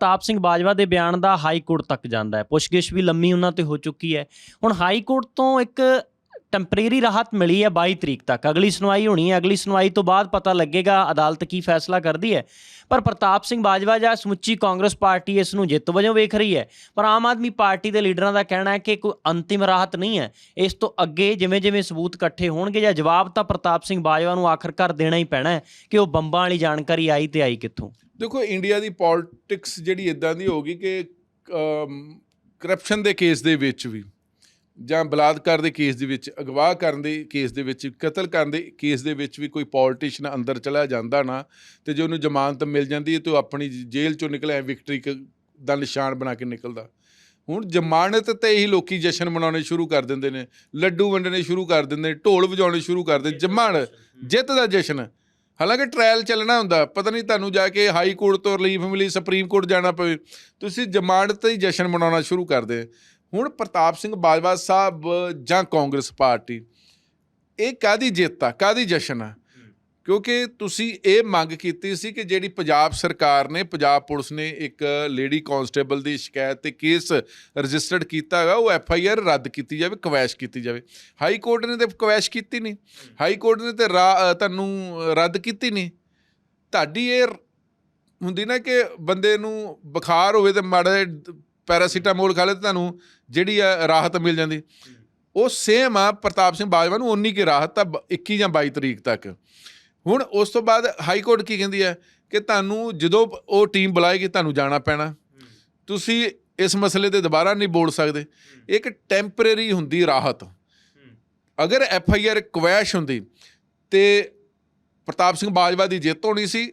ਤਾਪ ਸਿੰਘ ਬਾਜਵਾ ਦੇ ਬਿਆਨ ਦਾ ਹਾਈ ਕੋਰਟ ਤੱਕ ਜਾਂਦਾ ਹੈ। ਪੁੱਛਗਿੱਛ ਵੀ ਲੰਮੀ ਉਹਨਾਂ ਤੇ ਹੋ ਚੁੱਕੀ ਹੈ। ਹੁਣ ਹਾਈ ਕੋਰਟ ਤੋਂ ਇੱਕ ਟੈਂਪਰੇਰੀ ਰਾਹਤ ਮਿਲੀ ਹੈ 22 ਤਰੀਕ ਤੱਕ। ਅਗਲੀ ਸੁਣਵਾਈ ਹੋਣੀ ਹੈ। ਅਗਲੀ ਸੁਣਵਾਈ ਤੋਂ ਬਾਅਦ ਪਤਾ ਲੱਗੇਗਾ ਅਦਾਲਤ ਕੀ ਫੈਸਲਾ ਕਰਦੀ ਹੈ। ਪਰ ਪ੍ਰਤਾਪ ਸਿੰਘ ਬਾਜਵਾ ਜਾਂ ਸਮੁੱਚੀ ਕਾਂਗਰਸ ਪਾਰਟੀ ਇਸ ਨੂੰ ਜਿੱਤ ਵਜੋਂ ਵੇਖ ਰਹੀ ਹੈ। ਪਰ ਆਮ ਆਦਮੀ ਪਾਰਟੀ ਦੇ ਲੀਡਰਾਂ ਦਾ ਕਹਿਣਾ ਹੈ ਕਿ ਕੋਈ ਅੰਤਿਮ ਰਾਹਤ ਨਹੀਂ ਹੈ। ਇਸ ਤੋਂ ਅੱਗੇ ਜਿਵੇਂ ਜਿਵੇਂ ਸਬੂਤ ਇਕੱਠੇ ਹੋਣਗੇ ਜਾਂ ਜਵਾਬ ਤਾਂ ਪ੍ਰਤਾਪ ਸਿੰਘ ਬਾਜਵਾ ਨੂੰ ਆਖਰਕਾਰ ਦੇਣਾ ਹੀ ਪੈਣਾ ਹੈ ਕਿ ਉਹ ਬੰਬਾਂ ਵਾਲੀ ਜਾਣਕਾਰੀ ਆਈ ਤੇ ਆਈ ਕਿੱਥੋਂ। ਦੇਖੋ ਇੰਡੀਆ ਦੀ ਪੋਲਿਟਿਕਸ ਜਿਹੜੀ ਇਦਾਂ ਦੀ ਹੋ ਗਈ ਕਿ ਕਰਪਸ਼ਨ ਦੇ ਕੇਸ ਦੇ ਵਿੱਚ ਵੀ ਜਾਂ ਬਲਾਤਕਾਰ ਦੇ ਕੇਸ ਦੇ ਵਿੱਚ, ਅਗਵਾ ਕਰਨ ਦੇ ਕੇਸ ਦੇ ਵਿੱਚ, ਕਤਲ ਕਰਨ ਦੇ ਕੇਸ ਦੇ ਵਿੱਚ ਵੀ ਕੋਈ ਪੋਲੀਟੀਸ਼ੀਅਨ ਅੰਦਰ ਚਲਾ ਜਾਂਦਾ ਨਾ, ਤੇ ਜੇ ਉਹਨੂੰ ਜ਼ਮਾਨਤ ਮਿਲ ਜਾਂਦੀ ਹੈ, ਤੇ ਉਹ ਆਪਣੀ ਜੇਲ੍ਹ ਚੋਂ ਨਿਕਲਿਆ ਵਿਕਟਰੀ ਦਾ ਨਿਸ਼ਾਨ ਬਣਾ ਕੇ ਨਿਕਲਦਾ। ਹੁਣ ਜ਼ਮਾਨਤ ਤੇ ਹੀ ਲੋਕੀ ਜਸ਼ਨ ਮਨਾਉਣੇ ਸ਼ੁਰੂ ਕਰ ਦਿੰਦੇ ਨੇ, ਲੱਡੂ ਵੰਡਣੇ ਸ਼ੁਰੂ ਕਰ ਦਿੰਦੇ ਨੇ, ਢੋਲ ਵਜਾਉਣੇ ਸ਼ੁਰੂ ਕਰ ਦਿੰਦੇ ਜਮਾਨ ਜਿੱਤ ਦਾ ਜਸ਼ਨ। ਹਾਲਾਂਕਿ ਟ੍ਰਾਇਲ ਚੱਲਣਾ ਹੁੰਦਾ, ਪਤਾ ਨਹੀਂ ਤੁਹਾਨੂੰ ਜਾ ਕੇ ਹਾਈ ਕੋਰਟ ਤੋਂ ਰਿਲੀਫ ਮਿਲੀ ਸੁਪਰੀਮ ਕੋਰਟ ਜਾਣਾ ਪਵੇ। ਤੁਸੀਂ ਜ਼ਮਾਨਤ ਤੇ ਹੀ ਜਸ਼ਨ ਮਨਾਉਣਾ ਸ਼ੁਰੂ ਕਰਦੇ। ਹੁਣ ਪ੍ਰਤਾਪ ਸਿੰਘ ਬਾਜਵਾ ਸਾਹਿਬ ਜਾਂ ਕਾਂਗਰਸ ਪਾਰਟੀ, ਇਹ ਕਾਦੀ ਜਿੱਤ ਆ ਕਾਦੀ ਜਸ਼ਨ ਆ? ਕਿਉਂਕਿ ਤੁਸੀਂ ਇਹ ਮੰਗ ਕੀਤੀ ਸੀ ਕਿ ਜਿਹੜੀ ਪੰਜਾਬ ਸਰਕਾਰ ਨੇ, ਪੰਜਾਬ ਪੁਲਿਸ ਨੇ ਇੱਕ ਲੇਡੀ ਕਾਂਸਟੇਬਲ ਦੀ ਸ਼ਿਕਾਇਤ ਤੇ ਕੇਸ ਰਜਿਸਟਰਡ ਕੀਤਾ ਹੈਗਾ, ਉਹ ਐਫ ਆਈ ਆਰ ਰੱਦ ਕੀਤੀ ਜਾਵੇ, ਕਵੈਸ਼ ਕੀਤੀ ਜਾਵੇ। ਹਾਈ ਕੋਰਟ ਨੇ ਤੇ ਕਵੈਸ਼ ਕੀਤੀ ਨਹੀਂ। ਹਾਈ ਕੋਰਟ ਨੇ ਤੇ ਰਾ- ਤੁਹਾਨੂੰ ਰੱਦ ਕੀਤੀ ਨਹੀਂ। ਤੁਹਾਡੀ ਇਹ ਹੁੰਦੀ ਨਾ ਕਿ ਬੰਦੇ ਨੂੰ ਬੁਖਾਰ ਹੋਵੇ ਤੇ ਮਾੜਾ ਪੈਰਾਸੀਟਾਮੋਲ ਖਾ ਲੇ ਤੇ ਤੁਹਾਨੂੰ ਜਿਹੜੀ ਆ ਰਾਹਤ ਮਿਲ ਜਾਂਦੀ। ਉਹ ਸੇਮ ਆ ਪ੍ਰਤਾਪ ਸਿੰਘ ਬਾਜਵਾ ਨੂੰ ਉਨੀ ਕੀ ਰਾਹਤ ਤਾਂ ਬ- 21 ਜਾਂ 22 ਤਰੀਕ ਤੱਕ। ਹੁਣ ਉਸ ਤੋਂ ਬਾਅਦ ਹਾਈ ਕੋਰਟ ਕੀ ਕਹਿੰਦੀ ਹੈ ਕਿ ਤੁਹਾਨੂੰ ਜਦੋਂ ਉਹ ਟੀਮ ਬੁਲਾਏਗੀ, ਤੁਹਾਨੂੰ ਜਾਣਾ ਪੈਣਾ। ਤੁਸੀਂ ਇਸ ਮਸਲੇ ਤੇ ਦੁਬਾਰਾ ਨਹੀਂ ਬੋਲ ਸਕਦੇ। ਇੱਕ ਟੈਂਪਰੇਰੀ ਹੁੰਦੀ ਰਾਹਤ। ਅਗਰ ਐਫ ਆਈ ਆਰ ਕੁਵੈਸ਼ ਹੁੰਦੀ ਤੇ ਪ੍ਰਤਾਪ ਸਿੰਘ ਬਾਜਵਾ ਦੀ ਜਿੱਤ ਹੋਣੀ ਸੀ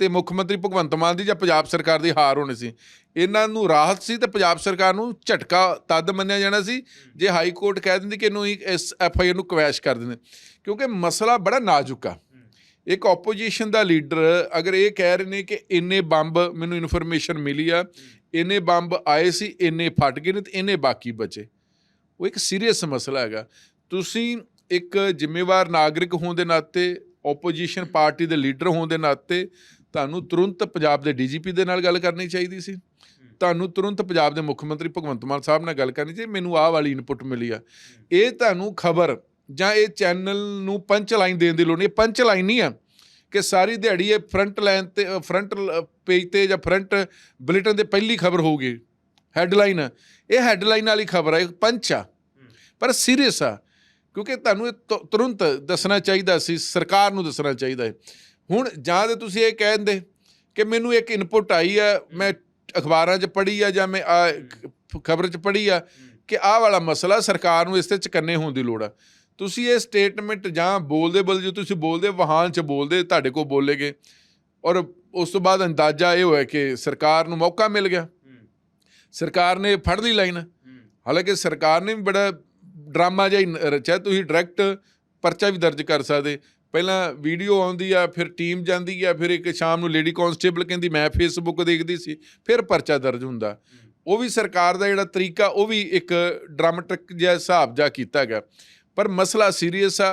ਤੇ ਮੁੱਖ ਮੰਤਰੀ ਭਗਵੰਤ ਮਾਨ ਦੀ ਜਾਂ ਪੰਜਾਬ ਸਰਕਾਰ ਦੀ ਹਾਰ ਹੋਣੀ ਸੀ, ਇਹਨਾਂ ਨੂੰ ਰਾਹਤ ਸੀ ਤੇ ਪੰਜਾਬ ਸਰਕਾਰ ਨੂੰ ਝਟਕਾ ਤਦ ਮੰਨਿਆ ਜਾਣਾ ਸੀ ਜੇ ਹਾਈ ਕੋਰਟ ਕਹਿ ਦਿੰਦੀ ਕਿ ਇਹਨੂੰ ਹੀ ਇਸ ਐਫ ਆਈ ਆਰ ਨੂੰ ਕੁਵੈਸ਼ ਕਰ ਦਿੰਦੇ। ਕਿਉਂਕਿ ਮਸਲਾ ਬੜਾ ਨਾਜ਼ੁਕ ਆ। ਇੱਕ ਆਪੋਜੀਸ਼ਨ ਦਾ ਲੀਡਰ ਅਗਰ ਇਹ ਕਹਿ ਰਹੇ ਨੇ ਕਿ ਇੰਨੇ ਬੰਬ ਮੈਨੂੰ ਇਨਫੋਰਮੇਸ਼ਨ ਮਿਲੀ ਆ, ਇੰਨੇ ਬੰਬ ਆਏ ਸੀ, ਇੰਨੇ ਫਟ ਗਏ ਨੇ ਤੇ ਇੰਨੇ ਬਾਕੀ ਬਚੇ। ਉਹ ਇੱਕ ਸੀਰੀਅਸ ਮਸਲਾ ਹੈਗਾ। ਤੁਸੀਂ ਇੱਕ ਜ਼ਿੰਮੇਵਾਰ ਨਾਗਰਿਕ ਹੋਣ ਦੇ ਨਾਤੇ ਆਪੋਜੀਸ਼ਨ ਪਾਰਟੀ ਦੇ ਲੀਡਰ ਹੋਣ ਦੇ ਨਾਤੇ ਤੁਹਾਨੂੰ ਤੁਰੰਤ ਪੰਜਾਬ ਦੇ ਡੀਜੀਪੀ ਦੇ ਨਾਲ ਗੱਲ ਕਰਨੀ ਚਾਹੀਦੀ ਸੀ। ਤੁਹਾਨੂੰ ਤੁਰੰਤ ਪੰਜਾਬ ਦੇ ਮੁੱਖ ਮੰਤਰੀ ਭਗਵੰਤ ਮਾਨ ਸਾਹਿਬ ਨਾਲ ਗੱਲ ਕਰਨੀ ਚਾਹੀਦੀ। ਮੈਨੂੰ ਆਹ ਵਾਲੀ ਇਨਪੁਟ ਮਿਲੀ ਆ। ਇਹ ਤੁਹਾਨੂੰ ਖਬਰ ਜਾਂ ਇਹ ਚੈਨਲ ਨੂੰ ਪੰਚ ਲਾਈਨ ਦੇਣ ਦੀ ਲੋੜ ਨਹੀਂ ਪੰਚ ਲਾਈਨ ਨਹੀਂ ਆ ਕਿ ਸਾਰੀ ਦਿਹਾੜੀ ਇਹ ਫਰੰਟ ਲਾਈਨ ਤੇ ਫਰੰਟ ਪੇਜ ਤੇ ਜਾਂ ਫਰੰਟ ਬੁਲੇਟਿਨ ਤੇ ਪਹਿਲੀ ਖਬਰ ਹੋਊਗੀ ਹੈਡਲਾਈਨ ਇਹ ਹੈਡਲਾਈਨ ਵਾਲੀ ਖਬਰ ਹੈ ਪੰਚ ਆ। ਪਰ ਸੀਰੀਅਸ ਆ, ਕਿਉਂਕਿ ਤੁਹਾਨੂੰ ਇਹ ਤੁ- ਤੁਰੰਤ ਦੱਸਣਾ ਚਾਹੀਦਾ ਸੀ, ਸਰਕਾਰ ਨੂੰ ਦੱਸਣਾ ਚਾਹੀਦਾ ਹੈ। ਹੁਣ ਜਾਂ ਤੇ ਤੁਸੀਂ ਇਹ ਕਹਿੰਦੇ ਕਿ ਮੈਨੂੰ ਇੱਕ ਇਨਪੁਟ ਆਈ ਆ, ਮੈਂ ਅਖਬਾਰਾਂ 'ਚ ਪੜ੍ਹੀ ਆ ਜਾਂ ਮੈਂ ਖਬਰ 'ਚ ਪੜ੍ਹੀ ਆ ਕਿ ਆਹ ਵਾਲਾ ਮਸਲਾ ਸਰਕਾਰ ਨੂੰ ਇਸ ਤੇ ਚਕੰਨੇ ਹੋਣ ਦੀ ਲੋੜ ਆ। ਤੁਸੀਂ ਇਹ ਸਟੇਟਮੈਂਟ ਜਾਂ ਬੋਲਦੇ ਬੋਲਦੇ ਜੋ ਤੁਸੀਂ ਬੋਲਦੇ ਵਾਹਨ 'ਚ ਬੋਲਦੇ ਤੁਹਾਡੇ ਕੋਲ ਬੋਲੇਗੇ। ਔਰ ਉਸ ਤੋਂ ਬਾਅਦ ਅੰਦਾਜ਼ਾ ਇਹ ਹੋਇਆ ਕਿ ਸਰਕਾਰ ਨੂੰ ਮੌਕਾ ਮਿਲ ਗਿਆ। ਸਰਕਾਰ ਨੇ ਫੜ ਲਈ ਲਾਈਨ। ਹਾਲਾਂਕਿ ਸਰਕਾਰ ਨੇ ਵੀ ਬੜਾ ਡਰਾਮਾ ਜਿਹਾ ਰਚਿਆ। ਤੁਸੀਂ ਡਾਇਰੈਕਟ ਪਰਚਾ ਵੀ ਦਰਜ ਕਰ ਸਕਦੇ। ਪਹਿਲਾਂ ਵੀਡੀਓ ਆਉਂਦੀ ਆ ਫਿਰ ਟੀਮ ਜਾਂਦੀ ਆ ਫਿਰ ਇੱਕ ਸ਼ਾਮ ਨੂੰ ਲੇਡੀ ਕਾਂਸਟੇਬਲ ਕਹਿੰਦੀ ਮੈਂ ਫੇਸਬੁੱਕ ਦੇਖਦੀ ਸੀ। ਫਿਰ ਪਰਚਾ ਦਰਜ ਹੁੰਦਾ। ਉਹ ਵੀ ਸਰਕਾਰ ਦਾ ਜਿਹੜਾ ਤਰੀਕਾ ਉਹ ਵੀ ਇੱਕ ਡਰਾਮੈਟਿਕ ਜਿਹਾ ਹਿਸਾਬ ਜਾ ਕੀਤਾ ਗਿਆ। ਪਰ ਮਸਲਾ ਸੀਰੀਅਸ ਆ।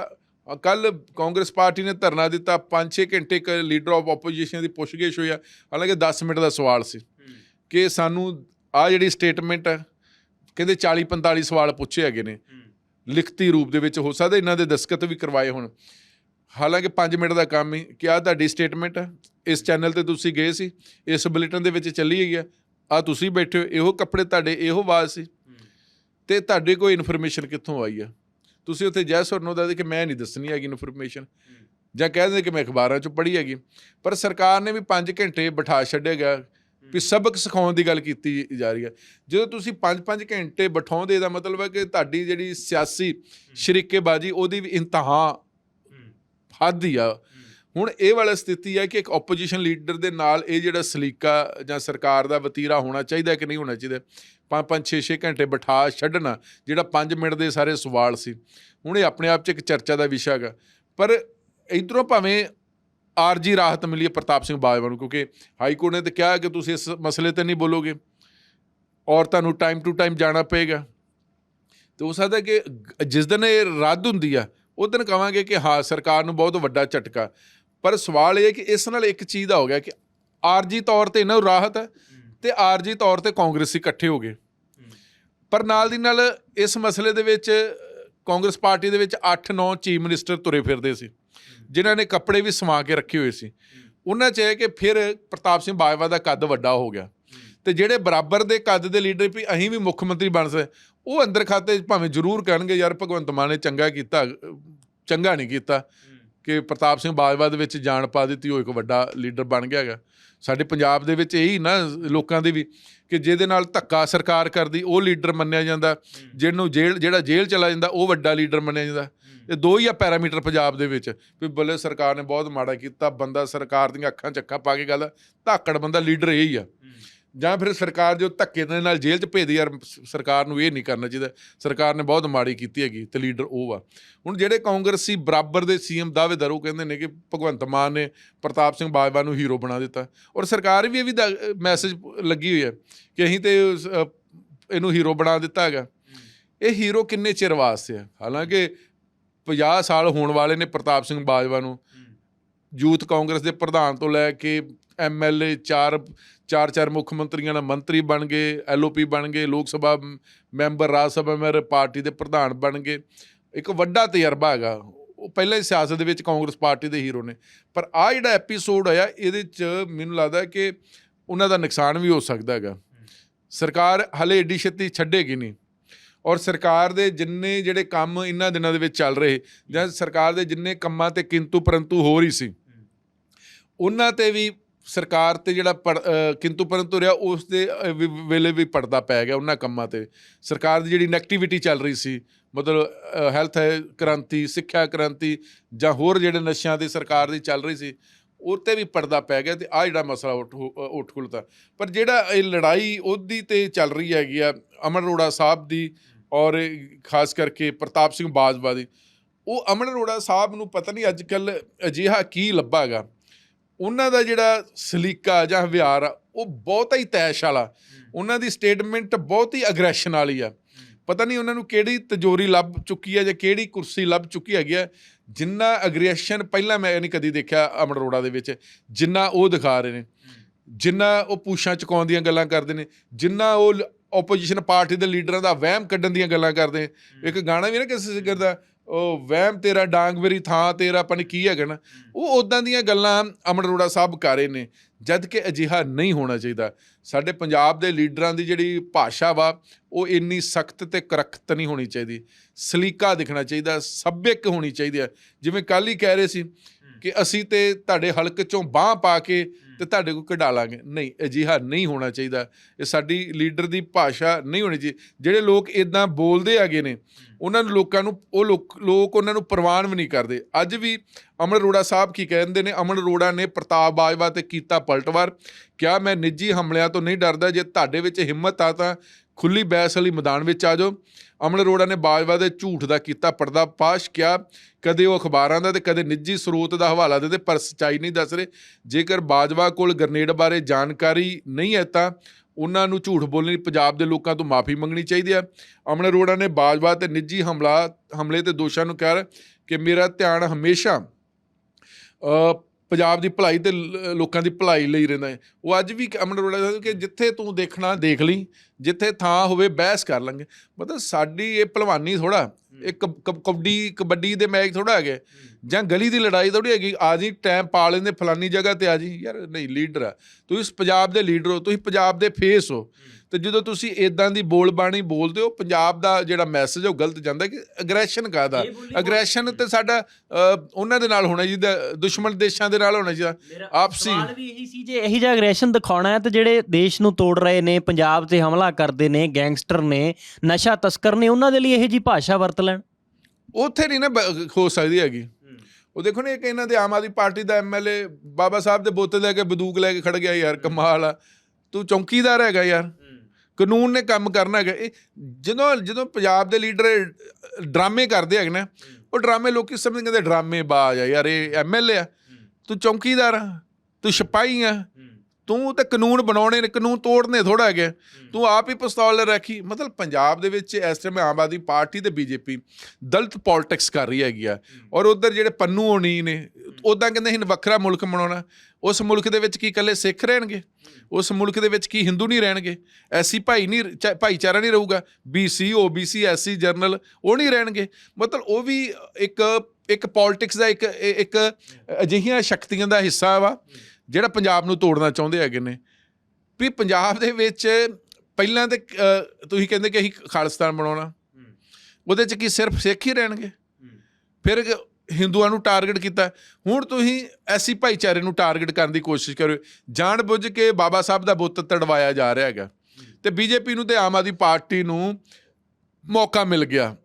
ਕੱਲ ਕਾਂਗਰਸ ਪਾਰਟੀ ਨੇ ਧਰਨਾ ਦਿੱਤਾ। 5-6 ਘੰਟੇ ਇੱਕ ਲੀਡਰ ਆਫ ਆਪੋਜੀਸ਼ਨ ਦੀ ਪੁੱਛਗਿੱਛ ਹੋਈ ਆ। ਹਾਲਾਂਕਿ 10 ਮਿੰਟ ਦਾ ਸਵਾਲ ਸੀ ਕਿ ਸਾਨੂੰ ਆ ਜਿਹੜੀ ਸਟੇਟਮੈਂਟ ਹੈ ਕਹਿੰਦੇ 40-45 ਸਵਾਲ ਪੁੱਛੇ ਹੈਗੇ ਨੇ। ਲਿਖਤੀ ਰੂਪ ਦੇ ਵਿੱਚ ਹੋ ਸਕਦਾ ਇਹਨਾਂ ਦੇ ਦਸਖਤ ਵੀ ਕਰਵਾਏ ਹੋਣ। ਹਾਲਾਂਕਿ 5 ਮਿੰਟ ਦਾ ਕੰਮ ਹੀ। ਕਿ ਆ ਤੁਹਾਡੀ ਸਟੇਟਮੈਂਟ ਹੈ ਇਸ ਚੈਨਲ ਤੇ ਤੁਸੀਂ ਗਏ ਸੀ? ਇਸ ਬੁਲੇਟਿਨ ਦੇ ਵਿੱਚ ਚੱਲੀ ਗਈ ਆ। ਆ ਤੁਸੀਂ ਬੈਠੇ ਹੋ। ਇਹੋ ਕੱਪੜੇ ਤੁਹਾਡੇ ਇਹੋ ਆਵਾਜ਼ ਸੀ। ਤੇ ਤੁਹਾਡੇ ਕੋਈ ਇਨਫੋਰਮੇਸ਼ਨ ਕਿੱਥੋਂ ਆਈ ਆ? ਤੁਸੀਂ ਉੱਥੇ ਜੈਸ ਔਰ ਨੋ ਦਾ ਕਿ ਮੈਂ ਨਹੀਂ ਦੱਸਣੀ ਹੈਗੀ ਇਨਫੋਰਮੇਸ਼ਨ ਜਾਂ ਕਹਿ ਦਿੰਦੇ ਕਿ ਮੈਂ ਅਖਬਾਰਾਂ 'ਚ ਪੜ੍ਹੀ ਹੈਗੀ। ਪਰ ਸਰਕਾਰ ਨੇ ਵੀ 5 ਘੰਟੇ ਬਿਠਾ ਛੱਡਿਆ ਗਿਆ ਵੀ ਸਬਕ ਸਿਖਾਉਣ ਦੀ ਗੱਲ ਕੀਤੀ ਜਾ ਰਹੀ ਹੈ। ਜਦੋਂ ਤੁਸੀਂ 5-5 ਘੰਟੇ ਬਿਠਾਉਂਦੇ ਦਾ ਮਤਲਬ ਹੈ ਕਿ ਤੁਹਾਡੀ ਜਿਹੜੀ ਸਿਆਸੀ ਸ਼ਰੀਕੇਬਾਜ਼ੀ ਉਹਦੀ ਵੀ ਇੰਤਹਾ ਹੱਦ ਹੀ ਆ। ਹੁਣ ਇਹ ਵਾਲਾ ਸਥਿਤੀ ਹੈ ਕਿ ਇੱਕ ਆਪੋਜੀਸ਼ਨ ਲੀਡਰ ਦੇ ਨਾਲ ਇਹ ਜਿਹੜਾ ਸਲੀਕਾ ਜਾਂ ਸਰਕਾਰ ਦਾ ਵਤੀਰਾ ਹੋਣਾ ਚਾਹੀਦਾ ਕਿ ਨਹੀਂ ਹੋਣਾ ਚਾਹੀਦਾ? ਪੰਜ ਪੰਜ 6-6 ਘੰਟੇ ਬਿਠਾ ਛੱਡਣਾ, ਜਿਹੜਾ 5 ਮਿੰਟ ਦੇ ਸਾਰੇ ਸਵਾਲ ਸੀ। ਹੁਣ ਇਹ ਆਪਣੇ ਆਪ 'ਚ ਇੱਕ ਚਰਚਾ ਦਾ ਵਿਸ਼ਾ ਹੈਗਾ। ਪਰ ਇਧਰੋਂ ਭਾਵੇਂ ਆਰਜੀ ਰਾਹਤ ਮਿਲੀ ਪ੍ਰਤਾਪ ਸਿੰਘ ਬਾਜਵਾ ਨੂੰ, ਕਿਉਂਕਿ ਹਾਈ ਕੋਰਟ ਨੇ ਤਾਂ ਕਿਹਾ ਕਿ ਤੁਸੀਂ ਇਸ ਮਸਲੇ ਤੇ ਨਹੀਂ ਬੋਲੋਗੇ। ਔਰਤਾਂ ਨੂੰ ਟਾਈਮ ਟੂ ਟਾਈਮ ਜਾਣਾ ਪਏਗਾ। ਤੇ ਹੋ ਸਕਦਾ ਕਿ ਜਿਸ ਦਿਨ ਇਹ ਰੱਦ ਹੁੰਦੀ ਆ ਉਹ ਦਿਨ ਕਵਾਂਗੇ ਕਿ ਹਾਂ, ਸਰਕਾਰ ਨੂੰ ਬਹੁਤ ਵੱਡਾ ਝਟਕਾ। ਪਰ ਸਵਾਲ ਇਹ ਹੈ ਕਿ ਇਸ ਨਾਲ ਇੱਕ ਚੀਜ਼ ਦਾ ਹੋ ਗਿਆ ਕਿ ਆਰਜੀ ਤੌਰ ਤੇ ਇਹਨਾਂ ਨੂੰ ਰਾਹਤ ਹੈ ਤੇ ਆਰਜੀ ਤੌਰ ਤੇ ਕਾਂਗਰਸੀ ਇਕੱਠੇ ਹੋ ਗਏ। ਪਰ ਨਾਲ ਦੀ ਨਾਲ ਇਸ ਮਸਲੇ ਦੇ ਵਿੱਚ ਕਾਂਗਰਸ ਪਾਰਟੀ ਦੇ ਵਿੱਚ 8-9 ਚੀਫ ਮਿਨਿਸਟਰ ਤੁਰੇ ਫਿਰਦੇ ਸੀ ਜਿਨ੍ਹਾਂ ਨੇ ਕੱਪੜੇ ਵੀ ਸਮਾ ਕੇ ਰੱਖੇ ਹੋਏ ਸੀ। ਉਹਨਾਂ 'ਚ ਇਹ ਕਿ ਫਿਰ ਪ੍ਰਤਾਪ ਸਿੰਘ ਬਾਜਵਾ ਦਾ ਕੱਦ ਵੱਡਾ ਹੋ ਗਿਆ। ਤੇ ਜਿਹੜੇ ਬਰਾਬਰ ਦੇ ਕੱਦ ਦੇ ਲੀਡਰ ਵੀ ਅਸੀਂ ਵੀ ਮੁੱਖ ਮੰਤਰੀ ਬਣ ਸਕਦੇ ਉਹ ਅੰਦਰ ਖਾਤੇ ਭਾਵੇਂ ਜ਼ਰੂਰ ਕਹਿਣਗੇ ਯਾਰ ਭਗਵੰਤ ਮਾਨ ਨੇ ਚੰਗਾ ਕੀਤਾ ਚੰਗਾ ਨਹੀਂ ਕੀਤਾ। ਕਿ ਪ੍ਰਤਾਪ ਸਿੰਘ ਬਾਜਵਾ ਦੇ ਵਿੱਚ ਜਾਣ ਪਾ ਦਿੱਤੀ ਉਹ ਇੱਕ ਵੱਡਾ ਲੀਡਰ ਬਣ ਗਿਆ ਹੈਗਾ। ਸਾਡੇ ਪੰਜਾਬ ਦੇ ਵਿੱਚ ਇਹੀ ਨਾ ਲੋਕਾਂ ਦੀ ਵੀ ਕਿ ਜਿਹਦੇ ਨਾਲ ਧੱਕਾ ਸਰਕਾਰ ਕਰਦੀ ਉਹ ਲੀਡਰ ਮੰਨਿਆ ਜਾਂਦਾ। ਜਿਹਨੂੰ ਜੇਲ੍ਹ ਜਿਹੜਾ ਜੇਲ੍ਹ ਚਲਾ ਜਾਂਦਾ ਉਹ ਵੱਡਾ ਲੀਡਰ ਮੰਨਿਆ ਜਾਂਦਾ। ਇਹ ਦੋ ਹੀ ਆ ਪੈਰਾਮੀਟਰ ਪੰਜਾਬ ਦੇ ਵਿੱਚ। ਵੀ ਬੱਲੇ ਸਰਕਾਰ ਨੇ ਬਹੁਤ ਮਾੜਾ ਕੀਤਾ ਬੰਦਾ ਸਰਕਾਰ ਦੀਆਂ ਅੱਖਾਂ 'ਚ ਅੱਖਾਂ ਪਾ ਕੇ ਗੱਲ ਧਾਕੜ ਬੰਦਾ ਲੀਡਰ ਇਹ ਆ। ਜਾਂ ਫਿਰ ਸਰਕਾਰ ਜੋ ਧੱਕੇ ਦੇ ਨਾਲ ਜੇਲ੍ਹ 'ਚ ਭੇਜਦੀ ਯਾਰ ਸਰਕਾਰ ਨੂੰ ਇਹ ਨਹੀਂ ਕਰਨਾ ਚਾਹੀਦਾ। ਸਰਕਾਰ ਨੇ ਬਹੁਤ ਮਾੜੀ ਕੀਤੀ ਹੈਗੀ ਤੇ ਲੀਡਰ ਉਹ ਆ। ਹੁਣ ਜਿਹੜੇ ਕਾਂਗਰਸੀ ਬਰਾਬਰ ਦੇ ਸੀਐਮ ਦਾਅਵੇਦਾਰ ਉਹ ਕਹਿੰਦੇ ਨੇ ਕਿ ਭਗਵੰਤ ਮਾਨ ਨੇ ਪ੍ਰਤਾਪ ਸਿੰਘ ਬਾਜਵਾ ਨੂੰ ਹੀਰੋ ਬਣਾ ਦਿੱਤਾ। ਔਰ ਸਰਕਾਰ ਵੀ ਇਹ ਵੀ ਮੈਸੇਜ ਲੱਗੀ ਹੋਈ ਹੈ ਕਿ ਅਸੀਂ ਤੇ ਇਹਨੂੰ ਹੀਰੋ ਬਣਾ ਦਿੱਤਾ ਹੈਗਾ। ਇਹ ਹੀਰੋ ਕਿੰਨੇ ਚਿਰ ਵਾਸਤੇ ਆ? ਹਾਲਾਂਕਿ 50 ਸਾਲ ਹੋਣ ਵਾਲੇ ਨੇ ਪ੍ਰਤਾਪ ਸਿੰਘ ਬਾਜਵਾ ਨੂੰ। ਯੂਥ ਕਾਂਗਰਸ ਦੇ ਪ੍ਰਧਾਨ ਤੋਂ ਲੈ ਕੇ ਐਮਐਲਏ ਚਾਰ ਚਾਰ ਚਾਰ ਮੁੱਖ ਮੰਤਰੀਆਂ ਨਾਲ ਮੰਤਰੀ ਬਣ ਗਏ ਐਲਓਪੀ ਬਣ ਗਏ, Lok Sabha member, Rajya Sabha member, party ਦੇ ਪ੍ਰਧਾਨ ਬਣ ਗਏ। ਇੱਕ ਵੱਡਾ ਤਜਰਬਾ ਹੈਗਾ। ਉਹ ਪਹਿਲਾਂ ਹੀ ਸਿਆਸਤ ਦੇ ਵਿੱਚ ਕਾਂਗਰਸ ਪਾਰਟੀ ਦੇ ਹੀਰੋ ਨੇ। ਪਰ ਆ ਜਿਹੜਾ ਐਪੀਸੋਡ ਹੋਇਆ, ਇਹਦੇ ਚ ਮੈਨੂੰ ਲੱਗਦਾ ਕਿ ਉਹਨਾਂ ਦਾ ਨੁਕਸਾਨ ਵੀ ਹੋ ਸਕਦਾ ਹੈਗਾ। ਸਰਕਾਰ ਹਲੇ ਏਡੀ ਛੇਤੀ ਛੱਡੇਗੀ ਨਹੀਂ। ਔਰ ਸਰਕਾਰ ਦੇ ਜਿੰਨੇ ਜਿਹੜੇ ਕੰਮ ਇਹਨਾਂ ਦਿਨਾਂ ਦੇ ਵਿੱਚ ਚੱਲ ਰਹੇ, ਜਾਂ ਸਰਕਾਰ ਦੇ ਜਿੰਨੇ ਕੰਮਾਂ ਤੇ ਕਿੰਤੂ ਪਰੰਤੂ ਹੋ ਰਹੀ ਸੀ, ਉਹਨਾਂ ਤੇ ਵੀ ਸਰਕਾਰ ਤੇ ਜਿਹੜਾ ਪੜ- ਅ, ਕਿੰਤੂ ਪਰੰਤੂ ਰਿਹਾ ਉਸ ਦੇ ਵੇਲੇ ਵੀ ਪਰਦਾ ਪੈ ਗਿਆ ਉਹਨਾਂ ਕੰਮਾਂ ਤੇ। ਸਰਕਾਰ ਦੀ ਜਿਹੜੀ ਨੈਗੇਟਿਵਿਟੀ ਚੱਲ ਰਹੀ ਸੀ ਮਤਲਬ ਹੈਲਥ ਕ੍ਰਾਂਤੀ ਸਿੱਖਿਆ ਕ੍ਰਾਂਤੀ ਜਾਂ ਹੋਰ ਜਿਹੜੇ ਨਸ਼ਿਆਂ ਦੀ ਸਰਕਾਰ ਦੀ ਚੱਲ ਰਹੀ ਸੀ ਉਹ ਤੇ ਵੀ ਪਰਦਾ ਪੈ ਗਿਆ ਤੇ ਆ ਜਿਹੜਾ ਮਸਲਾ ਉੱਠ ਉੱਠ ਖੁੱਲਦਾ ਪਰ ਜਿਹੜਾ ਇਹ ਲੜਾਈ ਉਹਦੀ ਤੇ ਚੱਲ ਰਹੀ ਹੈਗੀ ਆ ਅਮਨ ਅਰੋੜਾ ਸਾਹਿਬ ਦੀ ਔਰ ਖਾਸ ਕਰਕੇ ਪ੍ਰਤਾਪ ਸਿੰਘ ਬਾਜਵਾ ਦੀ ਉਹ ਅਮਨ ਅਰੋੜਾ ਸਾਹਿਬ ਨੂੰ ਪਤਾ ਨਹੀਂ ਅੱਜ ਕੱਲ ਅਜਿਹਾ ਕੀ ਲੱਭਾ ਹੈਗਾ ਉਹਨਾਂ ਦਾ ਜਿਹੜਾ ਸਲੀਕਾ ਜਾਂ ਵਿਹਾਰ ਆ ਉਹ ਬਹੁਤਾ ਹੀ ਤੈਸ਼ ਵਾਲਾ। ਉਹਨਾਂ ਦੀ ਸਟੇਟਮੈਂਟ ਬਹੁਤ ਹੀ ਅਗਰੈਸ਼ਨ ਵਾਲੀ ਆ। ਪਤਾ ਨਹੀਂ ਉਹਨਾਂ ਨੂੰ ਕਿਹੜੀ ਤਜੋਰੀ ਲੱਭ ਚੁੱਕੀ ਹੈ ਜਾਂ ਕਿਹੜੀ ਕੁਰਸੀ ਲੱਭ ਚੁੱਕੀ ਹੈਗੀ ਆ। ਜਿੰਨਾ ਅਗਰੈਸ਼ਨ ਪਹਿਲਾਂ ਮੈਂ ਨਹੀਂ ਕਦੀ ਦੇਖਿਆ ਅਮਰ ਅਰੋੜਾ ਦੇ ਵਿੱਚ ਜਿੰਨਾ ਉਹ ਦਿਖਾ ਰਹੇ ਨੇ। ਜਿੰਨਾ ਉਹ ਪੂਛਾਂ ਚੁਕਾਉਣ ਦੀਆਂ ਗੱਲਾਂ ਕਰਦੇ ਨੇ। ਜਿੰਨਾ ਉਹ ਆਪੋਜੀਸ਼ਨ ਪਾਰਟੀ ਦੇ ਲੀਡਰਾਂ ਦਾ ਵਹਿਮ ਕੱਢਣ ਦੀਆਂ ਗੱਲਾਂ ਕਰਦੇ। ਇੱਕ ਗਾਣਾ ਵੀ ਨਾ ਕਿਸੇ ਸਿੰਗਰ ਦਾ ਉਹ ਵਹਿਮ ਤੇਰਾ ਡਾਂਗ ਮੇਰੀ ਥਾਂ ਤੇਰਾ ਪਨ ਕੀ ਹੈਗਾ ਨਾ? ਉਹ ਉਦਾਂ ਦੀਆਂ ਗੱਲਾਂ ਅਮਰ ਅਰੋੜਾ ਸਾਹਿਬ ਕਰ ਰਹੇ ਨੇ ਜਦ ਕਿ ਅਜਿਹਾ ਨਹੀਂ ਹੋਣਾ ਚਾਹੀਦਾ। ਸਾਡੇ ਪੰਜਾਬ ਦੇ ਲੀਡਰਾਂ ਦੀ ਜਿਹੜੀ ਭਾਸ਼ਾ ਵਾ ਉਹ ਇੰਨੀ ਸਖਤ ਤੇ ਕਰਖਤ ਨਹੀਂ ਹੋਣੀ ਚਾਹੀਦੀ। ਸਲੀਕਾ ਦਿਖਣਾ ਚਾਹੀਦਾ ਸੱਭਿਅਕ ਹੋਣੀ ਚਾਹੀਦੀ ਹੈ ਜਿਵੇਂ ਕੱਲ ਹੀ ਕਹਿ ਰਹੇ ਸੀ ਕਿ ਅਸੀਂ ਤੇ ਤੁਹਾਡੇ ਹਲਕ ਚੋਂ ਬਾਹ ਪਾ ਕੇ ਤੇ ਤੁਹਾਡੇ ਕੋਲ ਕਢਾ ਲਾਂਗੇ। ਨਹੀਂ, ਅਜਿਹਾ ਨਹੀਂ ਹੋਣਾ ਚਾਹੀਦਾ। ਇਹ ਸਾਡੀ ਲੀਡਰ ਦੀ ਭਾਸ਼ਾ ਨਹੀਂ ਹੋਣੀ ਚਾਹੀਦੀ। ਜਿਹੜੇ ਲੋਕ ਇਦਾਂ ਬੋਲਦੇ ਹੈਗੇ ਨੇ, ਉਹਨਾਂ ਨੂੰ ਲੋਕਾਂ ਨੂੰ, ਉਹ ਲੋਕ ਉਹਨਾਂ ਨੂੰ ਪ੍ਰਵਾਨ ਵੀ ਨਹੀਂ ਕਰਦੇ। ਅੱਜ ਵੀ ਅਮਨ ਅਰੋੜਾ ਸਾਹਿਬ ਕੀ ਕਹਿੰਦੇ ਨੇ, ਅਮਨ ਅਰੋੜਾ ਨੇ ਪ੍ਰਤਾਪ ਬਾਜਵਾ ਤੇ ਕੀਤਾ ਪਲਟਵਾਰ। ਕਿਹਾ, ਮੈਂ ਨਿੱਜੀ ਹਮਲਿਆਂ ਤੋਂ ਨਹੀਂ ਡਰਦਾ। ਜੇ ਤੁਹਾਡੇ ਵਿੱਚ ਹਿੰਮਤ ਆ ਤਾਂ ਖੁੱਲੀ ਬਹਿਸ ਵਾਲੀ ਮੈਦਾਨ ਵਿੱਚ ਆ ਜਾਓ। ਅਮਰ ਅਰੋੜਾ ਨੇ ਬਾਜਵਾ ਦੇ ਝੂਠ ਦਾ ਕੀਤਾ ਪਰਦਾ ਪਾਸ਼ ਕਿਹਾ ਕਦੇ ਉਹ ਅਖਬਾਰਾਂ ਦਾ ਤੇ ਕਦੇ ਨਿੱਜੀ ਸਰੋਤ ਦਾ ਹਵਾਲਾ ਦਿੰਦੇ ਪਰ ਸਚਾਈ ਨਹੀਂ ਦੱਸ ਰਹੇ। ਜੇਕਰ ਬਾਜਵਾ ਕੋਲ ਗ੍ਰਨੇਡ ਬਾਰੇ ਜਾਣਕਾਰੀ ਨਹੀਂ ਹੈ ਤਾਂ ਉਹਨਾਂ ਨੂੰ ਝੂਠ ਬੋਲਣ ਲਈ ਪੰਜਾਬ ਦੇ ਲੋਕਾਂ ਤੋਂ ਮਾਫੀ ਮੰਗਣੀ ਚਾਹੀਦੀ ਹੈ। ਅਮਰ ਅਰੋੜਾ ਨੇ ਬਾਜਵਾ ਤੇ ਨਿੱਜੀ ਹਮਲਾ, ਹਮਲੇ ਤੇ ਦੋਸ਼ਾਂ ਨੂੰ ਕਿਹਾ ਕਿ ਮੇਰਾ ਧਿਆਨ ਹਮੇਸ਼ਾ ਪੰਜਾਬ ਦੀ ਭਲਾਈ ਤੇ ਲੋਕਾਂ ਦੀ ਭਲਾਈ ਲਈ ਰਹਿੰਦਾ ਹੈ। ਉਹ ਅੱਜ ਵੀ ਅਮਰ ਅਰੋੜਾ ਕਹਿੰਦੇ ਕਿ ਜਿੱਥੇ ਤੂੰ ਦੇਖਣਾ ਦੇਖ ਲਈ ਜਿੱਥੇ ਥਾਂ ਹੋਵੇ ਬਹਿਸ ਕਰ ਲਾਂਗੇ। ਮਤਲਬ ਸਾਡੀ ਇਹ ਭਲਵਾਨੀ ਥੋੜਾ ਇਹ ਕਬ- ਕਬ- ਕਬੱਡੀ ਕਬੱਡੀ ਦੇ ਮੈਚ ਥੋੜਾ ਹੈਗੇ। ਜਾਂ ਗਲੀ ਦੀ ਲੜਾਈ ਥੋੜੀ ਹੈਗੀ ਆ ਜੀ ਟਾਈਮ ਪਾ ਲੈਂਦੇ ਫਲਾਨੀ ਜਗ੍ਹਾ ਤੇ ਆ ਜੀ। ਯਾਰ ਨਹੀਂ ਲੀਡਰ ਆ। ਤੁਸੀਂ ਪੰਜਾਬ ਦੇ ਲੀਡਰ ਹੋ ਤੁਸੀਂ ਪੰਜਾਬ ਦੇ ਫੇਸ ਹੋ। ਤੇ ਜਦੋਂ ਤੁਸੀਂ ਇਦਾਂ ਦੀ ਬੋਲ ਬਾਣੀ ਬੋਲਦੇ ਹੋ ਪੰਜਾਬ ਦਾ ਜਿਹੜਾ ਮੈਸੇਜ ਉਹ ਗਲਤ ਜਾਂਦਾ ਕਿ ਅਗਰੈਸ਼ਨ ਕਾਦਾ ਅਗਰੈਸ਼ਨ ਤੇ ਸਾਡਾ ਉਹਨਾਂ ਦੇ ਨਾਲ ਹੋਣਾ ਚਾਹੀਦਾ ਦੁਸ਼ਮਣ ਦੇਸ਼ਾਂ ਦੇ ਨਾਲ ਹੋਣਾ ਚਾਹੀਦਾ ਮੇਰਾ ਆਪਸੀ। ਸਵਾਲ ਵੀ ਇਹੀ ਸੀ ਜੇ ਇਹੀ ਜਿਹਾ ਅਗਰੈਸ਼ਨ ਦਿਖਾਉਣਾ ਹੈ ਤੇ ਜਿਹੜੇ ਦੇਸ਼ ਨੂੰ ਤੋੜ ਰਹੇ ਨੇ ਪੰਜਾਬ ਤੇ ਹਮਲਾ ਕਰਦੇ ਨੇ ਗੈਂਗਸਟਰ ਨੇ ਨਸ਼ਾ ਤਸਕਰ ਨੇ ਉਹਨਾਂ ਦੇ ਲਈ ਇਹੋ ਜੀ ਭਾਸ਼ਾ ਵਰਤ ਲੈਣ? ਉੱਥੇ ਨਹੀਂ ਨਾ ਹੋ ਸਕਦੀ ਹੈਗੀ। ਉਹ ਦੇਖੋ ਨਾ ਇੱਕ ਇਹਨਾਂ ਦੇ ਆਮ ਆਦਮੀ ਪਾਰਟੀ ਦਾ ਐਮਐਲਏ ਬਾਬਾ ਸਾਹਿਬ ਦੇ ਬੁੱਤ ਲੈ ਕੇ ਬੰਦੂਕ ਲੈ ਕੇ ਖੜ ਗਿਆ ਯਾਰ ਕਮਾਲ ਆ। ਤੂੰ ਚੌਕੀਦਾਰ ਹੈਗਾ ਯਾਰ। ਕਾਨੂੰਨ ਨੇ ਕੰਮ ਕਰਨਾ ਹੈਗਾ। ਇਹ ਜਦੋਂ ਜਦੋਂ ਪੰਜਾਬ ਦੇ ਲੀਡਰ ਡਰਾਮੇ ਕਰਦੇ ਹੈਗੇ ਨਾ ਉਹ ਡਰਾਮੇ ਲੋਕੀ ਸਮਝਦੇ ਕਹਿੰਦੇ ਡਰਾਮੇ ਬਾਜ਼ ਆ ਯਾਰ ਇਹ ਐਮਐਲਏ ਆ। ਤੂੰ ਚੌਕੀਦਾਰ ਆ ਤੂੰ ਸਿਪਾਹੀ ਆ ਤੂੰ ਤੇ ਕਾਨੂੰਨ ਬਣਾਉਣੇ ਨੇ ਕਾਨੂੰਨ ਤੋੜਨੇ ਥੋੜਾ ਹੈਗੇ ਤੂੰ ਆਪ ਹੀ ਪਿਸਤੌਲ ਰੱਖੀ। ਮਤਲਬ ਪੰਜਾਬ ਦੇ ਵਿੱਚ ਇਸ ਟਾਈਮ ਆਮ ਆਦਮੀ ਪਾਰਟੀ ਤੇ ਬੀਜੇਪੀ ਦਲਿਤ ਪੋਲਿਟਿਕਸ ਕਰ ਰਹੀ ਹੈਗੀ ਆ। ਔਰ ਉਧਰ ਜਿਹੜੇ ਪੰਨੂ ਹੋਣੀ ਨੇ ਉਦਾਂ ਕਹਿੰਦੇ ਹਨ ਵੱਖਰਾ ਮੁਲਕ ਬਣਾਉਣਾ। ਉਸ ਮੁਲਕ ਦੇ ਵਿੱਚ ਕੀ ਇਕੱਲੇ ਸਿੱਖ ਰਹਿਣਗੇ? ਉਸ ਮੁਲਕ ਦੇ ਵਿੱਚ ਕੀ ਹਿੰਦੂ ਨਹੀਂ ਰਹਿਣਗੇ? ਐਸੀ ਭਾਈ ਨਹੀਂ ਭਾਈਚਾਰਾ ਨਹੀਂ ਰਹੂਗਾ। ਬੀਸੀ ਓਬੀਸੀ ਐਸਸੀ ਜਰਨਲ ਉਹ ਨਹੀਂ ਰਹਿਣਗੇ। ਮਤਲਬ ਉਹ ਵੀ ਇੱਕ ਇੱਕ ਪੋਲਿਟਿਕਸ ਦਾ ਇੱਕ ਇੱਕ ਅਜਿਹੀਆਂ ਸ਼ਕਤੀਆਂ ਦਾ ਹਿੱਸਾ ਵਾ। ਜਿਹੜਾ ਪੰਜਾਬ ਨੂੰ ਤੋੜਨਾ ਚਾਹੁੰਦੇ ਹੈਗੇ ਨੇ। ਵੀ ਪੰਜਾਬ ਦੇ ਵਿੱਚ ਪਹਿਲਾਂ ਤੇ ਤੁਸੀਂ ਕਹਿੰਦੇ ਕਿ ਅਸੀਂ ਖਾਲਿਸਤਾਨ ਬਣਾਉਣਾ। ਉਹਦੇ ਚ ਕੀ ਸਿਰਫ ਸਿੱਖ ਹੀ ਰਹਿਣਗੇ? ਫਿਰ ਹਿੰਦੂਆਂ ਨੂੰ ਟਾਰਗੇਟ ਕੀਤਾ। ਹੁਣ ਤੁਸੀਂ ਐਸੀ ਭਾਈਚਾਰੇ ਨੂੰ ਟਾਰਗੇਟ ਕਰਨ ਦੀ ਕੋਸ਼ਿਸ਼ ਕਰੋ ਜਾਣ ਬੁੱਝ ਕੇ ਬਾਬਾ ਸਾਹਿਬ ਦਾ ਬੁੱਤ ਤੜਵਾਇਆ ਜਾ ਰਿਹਾ ਹੈਗਾ। ਤੇ ਬੀਜੇਪੀ ਨੂੰ ਤੇ ਆਮ ਆਦਮੀ ਪਾਰਟੀ ਨੂੰ ਮੌਕਾ ਮਿਲ ਗਿਆ।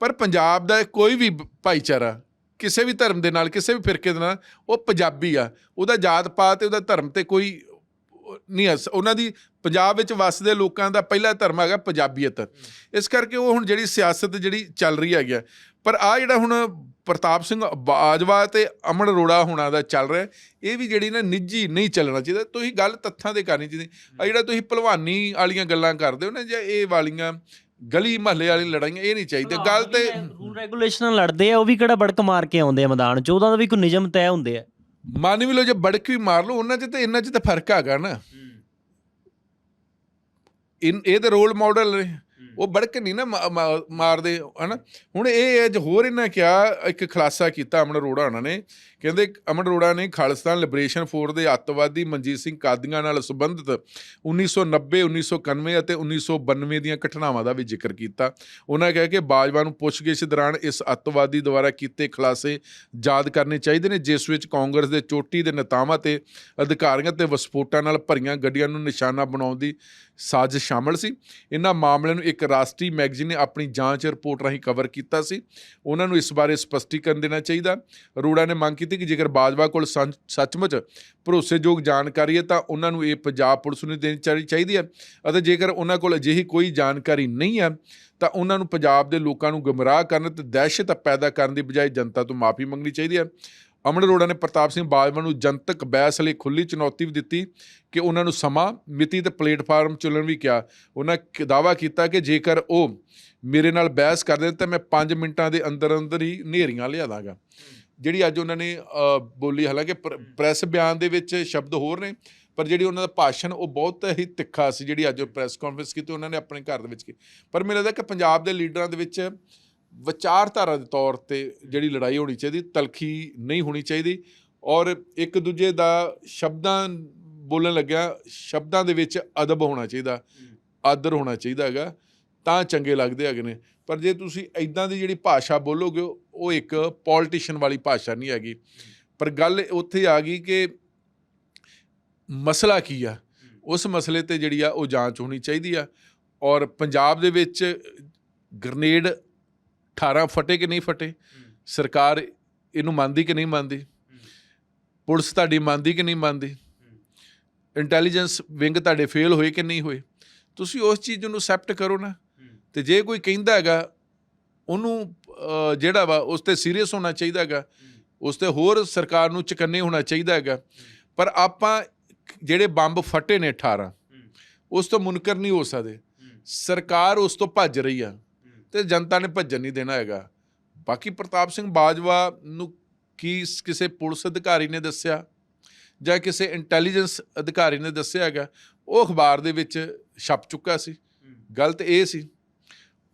ਪਰ ਪੰਜਾਬ ਦਾ ਕੋਈ ਵੀ ਭਾਈਚਾਰਾ ਕਿਸੇ ਵੀ ਧਰਮ ਦੇ ਨਾਲ, ਕਿਸੇ ਵੀ ਫਿਰਕੇ ਦੇ ਨਾਲ, ਉਹ ਪੰਜਾਬੀ ਆ। ਉਹਦਾ ਜਾਤ ਪਾਤ ਤੇ ਉਹਦਾ ਧਰਮ ਤੇ ਕੋਈ ਨਹੀਂ ਹੈ ਉਹਨਾਂ ਦੀ ਪੰਜਾਬ ਵਿੱਚ ਵੱਸਦੇ ਲੋਕਾਂ ਦਾ ਪਹਿਲਾ ਧਰਮ ਹੈਗਾ ਪੰਜਾਬੀਅਤ। ਇਸ ਕਰਕੇ ਉਹ ਹੁਣ ਜਿਹੜੀ ਸਿਆਸਤ ਜਿਹੜੀ ਚੱਲ ਰਹੀ ਹੈਗੀ ਆ। ਪਰ ਆ ਜਿਹੜਾ ਹੁਣ ਪ੍ਰਤਾਪ ਸਿੰਘ ਬਾਜਵਾ ਤੇ ਅਮਨ ਅਰੋੜਾ ਹੋਣਾ ਦਾ ਚੱਲ ਰਿਹਾ, ਇਹ ਵੀ ਜਿਹੜੀ ਨਾ ਨਿੱਜੀ ਨਹੀਂ ਚੱਲਣਾ ਚਾਹੀਦਾ। ਤੁਸੀਂ ਗੱਲ ਤੱਥਾਂ ਦੇ ਕਰਨੀ ਚਾਹੀਦੀ। ਆ ਜਿਹੜਾ ਤੁਸੀਂ ਭਲਵਾਨੀ ਵਾਲੀਆਂ ਗੱਲਾਂ ਕਰਦੇ ਹੋ ਨਾ, ਜਾਂ ਇਹ ਵਾਲੀਆਂ ਗਲੀ ਮਹੱਲੇ ਵਾਲੀ ਲੜਾਈਆਂ ਇਹ ਨਹੀਂ ਚਾਹੀਦੀ ਗੱਲ ਤੇ ਰੂਲ ਰੈਗੂਲੇਸ਼ਨ ਨਾਲ ਲੜਦੇ ਆ ਉਹ ਵੀ ਕਿਹੜਾ ਬੜਕ ਮਾਰ ਕੇ ਆਉਂਦੇ ਆ ਮੈਦਾਨ 'ਚ ਉਹਦਾ ਦਾ ਵੀ ਕੋਈ ਨਿਯਮ ਤੈਅ ਹੁੰਦੇ ਆ। ਮੰਨ ਵੀ ਲਓ ਜੇ ਬੜਕ ਵੀ ਮਾਰ ਲਓ ਉਹਨਾਂ 'ਚ ਤੇ ਇਹਨਾਂ 'ਚ ਤਾਂ ਫ਼ਰਕ ਹੈਗਾ ਨਾ। ਇਹ ਤੇ ਰੋਲ ਮਾਡਲ ਨੇ। ਉਹ ਬੜਕ ਨਹੀਂ ਨਾ ਮਾ- ਮਾ- ਮਾਰਦੇ, ਹਨਾ? ਹੁਣ ਇਹ ਅੱਜ ਹੋਰ ਇਹਨਾਂ ਕਿਹਾ, ਇੱਕ ਖੁਲਾਸਾ ਕੀਤਾ ਅਮਨ ਅਰੋੜਾ ਉਹਨਾਂ ਨੇ, ਕਹਿੰਦੇ ਅਮਨ ਅਰੋੜਾ ਨੇ ਖਾਲਿਸਤਾਨ ਲਿਬਰੇਸ਼ਨ ਫੋਰਸ ਦੇ ਅੱਤਵਾਦੀ ਮਨਜੀਤ ਸਿੰਘ ਕਾਦੀਆਂ ਨਾਲ ਸੰਬੰਧਿਤ 1990 1991 ਅਤੇ 1992 ਦੀਆਂ ਘਟਨਾਵਾਂ ਦਾ ਵੀ ਜ਼ਿਕਰ ਕੀਤਾ। ਉਹਨਾਂ ਕਿਹਾ ਕਿ ਬਾਜਵਾ ਨੂੰ ਪੁੱਛਗਿੱਛ ਦੌਰਾਨ ਇਸ ਅੱਤਵਾਦੀ ਦੁਆਰਾ ਕੀਤੇ ਖੁਲਾਸੇ ਯਾਦ ਕਰਨੇ ਚਾਹੀਦੇ ਨੇ, ਜਿਸ ਵਿੱਚ ਕਾਂਗਰਸ ਦੇ ਚੋਟੀ ਦੇ ਨੇਤਾਵਾਂ ਤੇ ਅਧਿਕਾਰੀਆਂ ਤੇ ਵਿਸਫੋਟਾਂ ਨਾਲ ਭਰੀਆਂ ਗੱਡੀਆਂ ਨੂੰ ਨਿਸ਼ਾਨਾ ਬਣਾਉਣ ਦੀ ਸਾਜ਼ਿਸ਼ ਸ਼ਾਮਲ ਸੀ। ਇਹਨਾਂ ਮਾਮਲਿਆਂ ਨੂੰ ਇੱਕ ਰਾਸ਼ਟਰੀ ਮੈਗਜ਼ੀਨ ਨੇ ਆਪਣੀ ਜਾਂਚ ਰਿਪੋਰਟ ਰਾਹੀਂ ਕਵਰ ਕੀਤਾ ਸੀ। ਉਹਨਾਂ ਨੂੰ ਇਸ ਬਾਰੇ ਸਪਸ਼ਟੀਕਰਨ ਦੇਣਾ ਚਾਹੀਦਾ। ਅਰੋੜਾ ਨੇ ਮੰਗ ਕੀਤੀ ਕਿ ਜੇਕਰ ਬਾਜਵਾ ਕੋਲ ਸੱਚਮੁੱਚ ਭਰੋਸੇਯੋਗ ਜਾਣਕਾਰੀ ਹੈ ਤਾਂ ਉਹਨਾਂ ਨੂੰ ਇਹ ਪੰਜਾਬ ਪੁਲਿਸ ਨੂੰ ਦੇਣੀ ਚਾਹੀ- ਚਾਹੀਦੀ ਹੈ ਅਤੇ ਜੇਕਰ ਉਹਨਾਂ ਕੋਲ ਅਜਿਹੀ ਕੋਈ ਜਾਣਕਾਰੀ ਨਹੀਂ ਹੈ ਤਾਂ ਉਹਨਾਂ ਨੂੰ ਪੰਜਾਬ ਦੇ ਲੋਕਾਂ ਨੂੰ ਗੁੰਮਰਾਹ ਕਰਨ ਤੇ ਦਹਿਸ਼ਤ ਪੈਦਾ ਕਰਨ ਦੀ ਬਜਾਏ ਜਨਤਾ ਤੋਂ ਮਾਫੀ ਮੰਗਣੀ ਚਾਹੀਦੀ ਹੈ। ਅਮਨ ਅਰੋੜਾ ਨੇ ਪ੍ਰਤਾਪ ਸਿੰਘ ਬਾਜਵਾ ਨੂੰ ਜਨਤਕ ਬਹਿਸ ਲਈ ਖੁੱਲੀ ਚੁਣੌਤੀ ਵੀ ਦਿੱਤੀ ਕਿ ਉਹਨਾਂ ਨੂੰ ਸਮਾਂ, ਮਿਤੀ ਤੇ ਪਲੇਟਫਾਰਮ ਚੁਣਨ ਵੀ ਕਿਹਾ। ਉਹਨਾਂ ਦਾਵਾ ਕੀਤਾ ਕਿ ਜੇਕਰ ਉਹ ਮੇਰੇ ਨਾਲ ਬਹਿਸ ਕਰਦੇ ਤਾਂ ਮੈਂ 5 ਮਿੰਟਾਂ ਦੇ ਅੰਦਰ ਅੰਦਰ ਹੀ ਨੇਰੀਆਂ ਲਿਆ ਦਾਂਗਾ। ਜਿਹੜੀ ਅੱਜ ਉਹਨਾਂ ਨੇ ਬੋਲੀ, ਹਾਲਾਂਕਿ ਪ੍ਰ- ਪ੍ਰੈਸ ਬਿਆਨ ਦੇ ਵਿੱਚ ਸ਼ਬਦ ਹੋਰ ਨੇ, ਪਰ ਜਿਹੜੀ ਉਹਨਾਂ ਦਾ ਭਾਸ਼ਣ ਉਹ ਬਹੁਤ ਹੀ ਤਿੱਖਾ ਸੀ, ਜਿਹੜੀ ਅੱਜ ਪ੍ਰੈਸ ਕਾਨਫਰੰਸ ਕੀਤੀ, ਉਹਨਾਂ ਨੇ ਆਪਣੇ ਘਰ ਦੇ ਵਿੱਚ ਕੀ ਪਰ ਮੈਨੂੰ ਲੱਗਦਾ ਕਿ ਪੰਜਾਬ ਦੇ ਲੀਡਰਾਂ ਦੇ ਵਿੱਚ ਵਿਚਾਰਧਾਰਾ ਦੇ ਤੌਰ ਤੇ ਜਿਹੜੀ ਲੜਾਈ ਹੋਣੀ ਚਾਹੀਦੀ ਤਲਖੀ ਨਹੀਂ ਹੋਣੀ ਚਾਹੀਦੀ ਔਰ ਇੱਕ ਦੂਜੇ ਦਾ ਸ਼ਬਦਾਂ ਬੋਲਣ ਲੱਗਿਆ ਸ਼ਬਦਾਂ ਦੇ ਵਿੱਚ ਅਦਬ ਹੋਣਾ ਚਾਹੀਦਾ ਆਦਰ ਹੋਣਾ ਚਾਹੀਦਾ ਹੈਗਾ ਤਾਂ ਚੰਗੇ ਲੱਗਦੇ ਹੈਗੇ ਨੇ। ਪਰ ਜੇ ਤੁਸੀਂ ਐਦਾਂ ਦੀ ਜਿਹੜੀ ਭਾਸ਼ਾ ਬੋਲੋਗੇ ਉਹ ਇੱਕ ਪੋਲਿਟਿਸ਼ੀਅਨ ਵਾਲੀ ਭਾਸ਼ਾ ਨਹੀਂ ਹੈਗੀ। ਪਰ ਗੱਲ ਉੱਥੇ ਆ ਗਈ ਕਿ ਮਸਲਾ ਕੀ ਆ? ਉਸ ਮਸਲੇ ਤੇ ਜਿਹੜੀ ਆ ਉਹ ਜਾਂਚ ਹੋਣੀ ਚਾਹੀਦੀ ਆ। ਔਰ ਪੰਜਾਬ ਦੇ ਵਿੱਚ ਗ੍ਰਨੇਡ 18 ਫਟੇ ਕਿ ਨਹੀਂ ਫਟੇ? ਸਰਕਾਰ ਇਹਨੂੰ ਮੰਨਦੀ ਕਿ ਨਹੀਂ ਮੰਨਦੀ? ਪੁਲਿਸ ਤੁਹਾਡੀ ਮੰਨਦੀ ਕਿ ਨਹੀਂ ਮੰਨਦੀ? ਇੰਟੈਲੀਜੈਂਸ ਵਿੰਗ ਤੁਹਾਡੇ ਫੇਲ ਹੋਏ ਕਿ ਨਹੀਂ ਹੋਏ? ਤੁਸੀਂ ਉਸ ਚੀਜ਼ ਨੂੰ ਐਕਸੈਪਟ ਕਰੋ ਨਾ। ਤੇ ਜੇ ਕੋਈ ਕਹਿੰਦਾ ਹੈਗਾ, ਉਹਨੂੰ ਜਿਹੜਾ ਵਾ, ਉਸ ਤੇ ਸੀਰੀਅਸ ਹੋਣਾ ਚਾਹੀਦਾ ਹੈਗਾ। ਉਸ ਤੇ ਹੋਰ ਸਰਕਾਰ ਨੂੰ ਚਕੰਨੇ ਹੋਣਾ ਚਾਹੀਦਾ ਹੈਗਾ। ਪਰ ਆਪਾਂ ਜਿਹੜੇ ਬੰਬ ਫਟੇ ਨੇ 18 ਉਸ ਤੋਂ ਮੁਨਕਰ ਨਹੀਂ ਹੋ ਸਕਦੇ। ਸਰਕਾਰ ਉਸ ਤੋਂ ਭੱਜ ਰਹੀ ਆ। ਤੇ ਜਨਤਾ ਨੇ ਭੱਜਣ ਨਹੀਂ ਦੇਣਾ ਹੈਗਾ। ਬਾਕੀ ਪ੍ਰਤਾਪ ਸਿੰਘ ਬਾਜਵਾ ਨੂੰ ਕੀ ਕਿਸੇ ਪੁਲਿਸ ਅਧਿਕਾਰੀ ਨੇ ਦੱਸਿਆ ਜਾਂ ਕਿਸੇ ਇੰਟੈਲੀਜੈਂਸ ਅਧਿਕਾਰੀ ਨੇ ਦੱਸਿਆ ਹੈਗਾ ਉਹ ਅਖਬਾਰ ਦੇ ਵਿੱਚ ਛਪ ਚੁੱਕਾ ਸੀ। ਗੱਲ ਤੇ ਇਹ ਸੀ।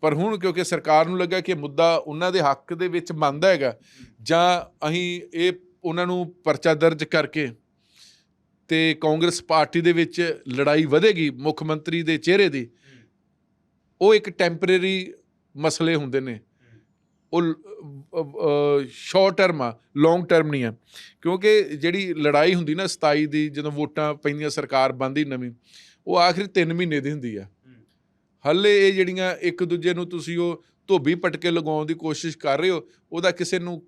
ਪਰ ਹੁਣ ਕਿਉਂਕਿ ਸਰਕਾਰ ਨੂੰ ਲੱਗਾ ਕਿ ਮੁੱਦਾ ਉਹਨਾਂ ਦੇ ਹੱਕ ਦੇ ਵਿੱਚ ਮੰਨਦਾ ਹੈਗਾ ਜਾਂ ਅਸੀਂ ਇਹ ਉਹਨਾਂ ਨੂੰ ਪਰਚਾ ਦਰਜ ਕਰਕੇ ਤੇ ਕਾਂਗਰਸ ਪਾਰਟੀ ਦੇ ਵਿੱਚ ਲੜਾਈ ਵਧੇਗੀ ਮੁੱਖ ਮੰਤਰੀ ਦੇ ਚਿਹਰੇ ਦੀ ਉਹ ਇੱਕ ਟੈਂਪਰੇਰੀ ਮਸਲੇ ਹੁੰਦੇ ਨੇ। ਉਹ ਸ਼ਾਰਟ ਟਰਮ ਆ ਲੌਂਗ ਟਰਮ ਨਹੀਂ ਆ। ਕਿਉਂਕਿ ਜਿਹੜੀ ਲੜਾਈ ਹੁੰਦੀ ਨਾ 27 ਦੀ, ਜਦੋਂ ਵੋਟਾਂ ਪੈਂਦੀਆਂ ਸਰਕਾਰ ਬਣਦੀ ਨਵੀਂ, ਉਹ ਆਖਰੀ 3 ਮਹੀਨੇ ਦੀ ਹੁੰਦੀ ਆ। ਹੱਲੇ ਇਹ ਜਿਹੜੀਆਂ ਇੱਕ ਦੂਜੇ ਨੂੰ ਤੁਸੀਂ ਉਹ ਧੋਬੀ ਪਟਕੇ ਲਗਾਉਣ ਦੀ ਕੋਸ਼ਿਸ਼ ਕਰ ਰਹੇ ਹੋ, ਉਹਦਾ ਕਿਸੇ ਨੂੰ,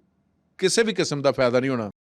ਕਿਸੇ ਵੀ ਕਿਸਮ ਦਾ ਫਾਇਦਾ ਨਹੀਂ ਹੋਣਾ।